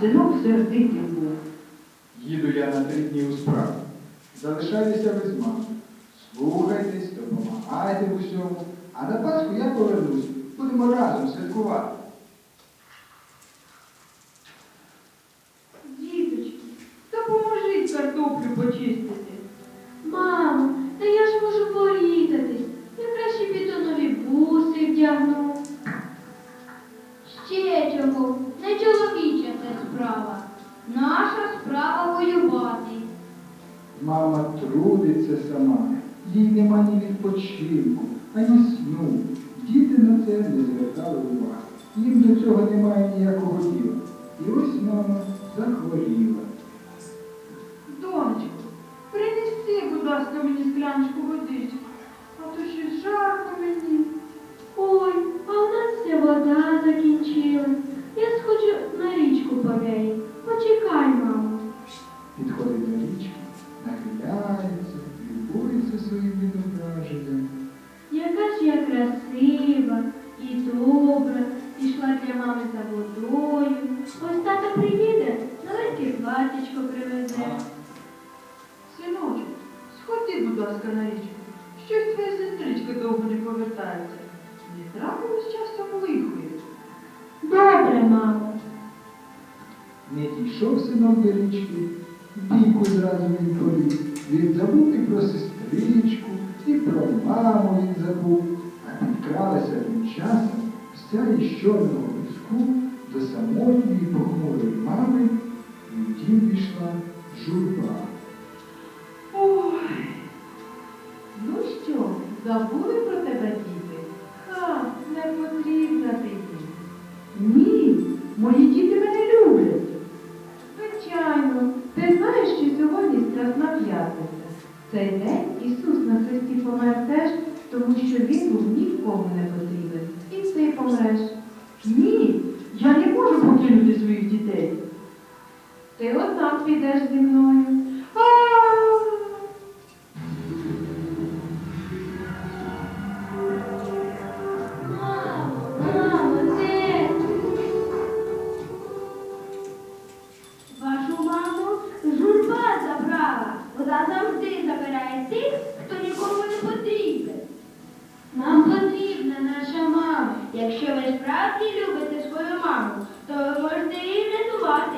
синок сердитим був. Їду я на три дні у справу. Залишайтеся без мами. Слухайтесь, допомагайте в усьому. А на Пасху я повернусь. Будемо разом святкувати. Ані сну. Діти на це не звертали уваги. Їм до цього немає ніякого діла. І ось мама захворіла. Будь ласка, на річку. Щось твоя сестричка довго не повертається. Не трапилось часом лихою. Добре, мамо. Не дійшов синок до річки, бійку зразу він поліз. Він забув і про сестричку, і про маму він забув, а підкралася тим часом вся із чорного піску до самотньої похмурої мами, і в дім війшла журба. Забули про тебе діти? Ха, не потрібна ти. Ні, мої діти мене люблять. Звичайно, ти знаєш, що сьогодні Страсна п'ятниця. Цей день Ісус на хресті помер теж, тому що Він був нікому не потрібен. І ти помреш. Ні, я не можу покинути своїх дітей. Ти одна підеш зі мною. Її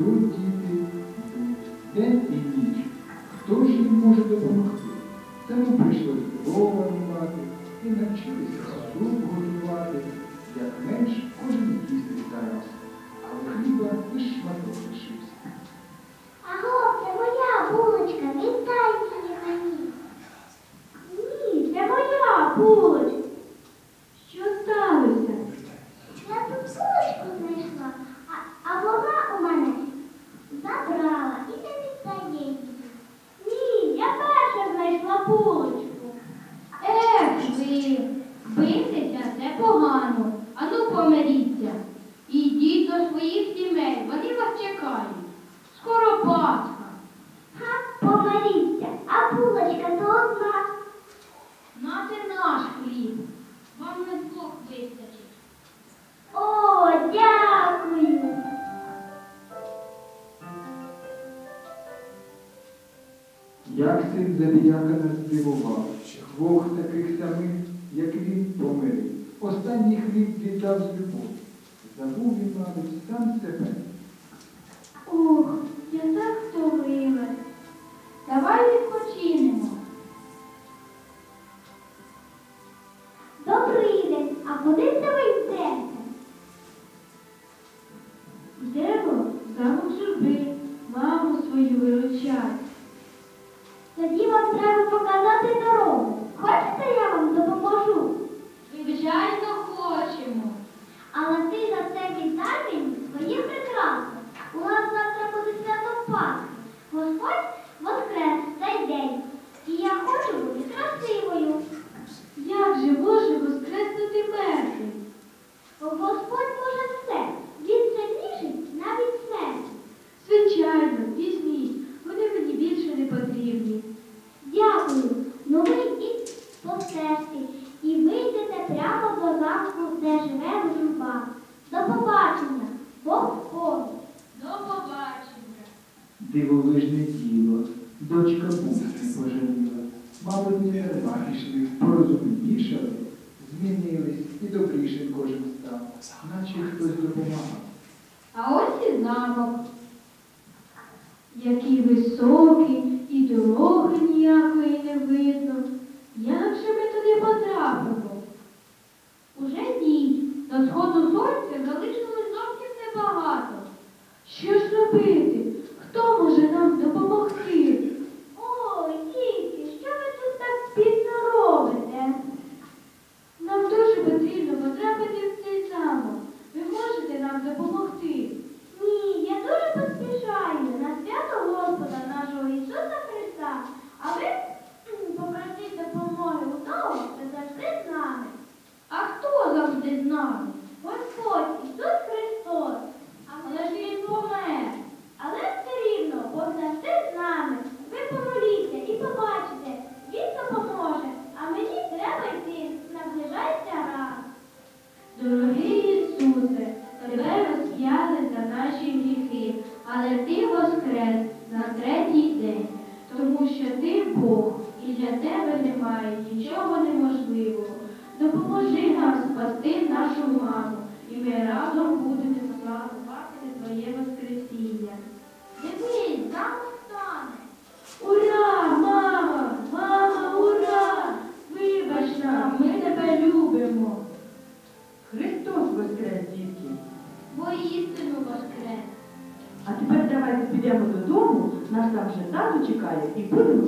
Йдуть діти, день і ніч. Хто ж їм може допомогти? Тому прийшлось дрова рубати і навчилися суп готувати, як менш кожен їсти старався, а у хліба і шматок лишився. Аго, це моя булочка, віддайте мені. Ні, це моя булочка. Що сталося? Я тут булочку знайшла, а, а вона у мене забрала і не віддає її. Ні, я перша знайшла булочку. Ех ви, битися це погано. Ану помиріться. Ідіть до своїх сімей, вони вас чекають. Скоро Пасха. Ха, помиріться, а булочка то одна. На це наш хліб. Вам не двох вистачить. О, дякую. Як син забіяка нас здивував, двох таких самих, як він, помирив. Останній хліб віддав з любов, забув він, мабуть, сам себе. Ох, я так втомилась. Давай відпочинемо. Добрий день, а куди це ви йдете? Йдемо замок журби, маму свою виручати. Де живе журба. До побачення. Бог в полі. До побачення. Дивовижне діло, дочка Бог не пожаліла. Мабуть, не пішли, порозумнішали, змінились і добрішим кожен став, наче хтось допомагав. А ось і замок. Який високий, і дороги ніякої не видно. Як же ми туди потрапимо? Уже ні. До сходу сонця залишилось зовсім небагато. Що ж робити? Хто може нам допомогти? На третій день, тому що ти Бог, і для тебе немає нічого неможливого. Допоможи нам спасти нашу маму, і ми разом будемо славувати Твоє Воскресіння. Тато чекає і будемо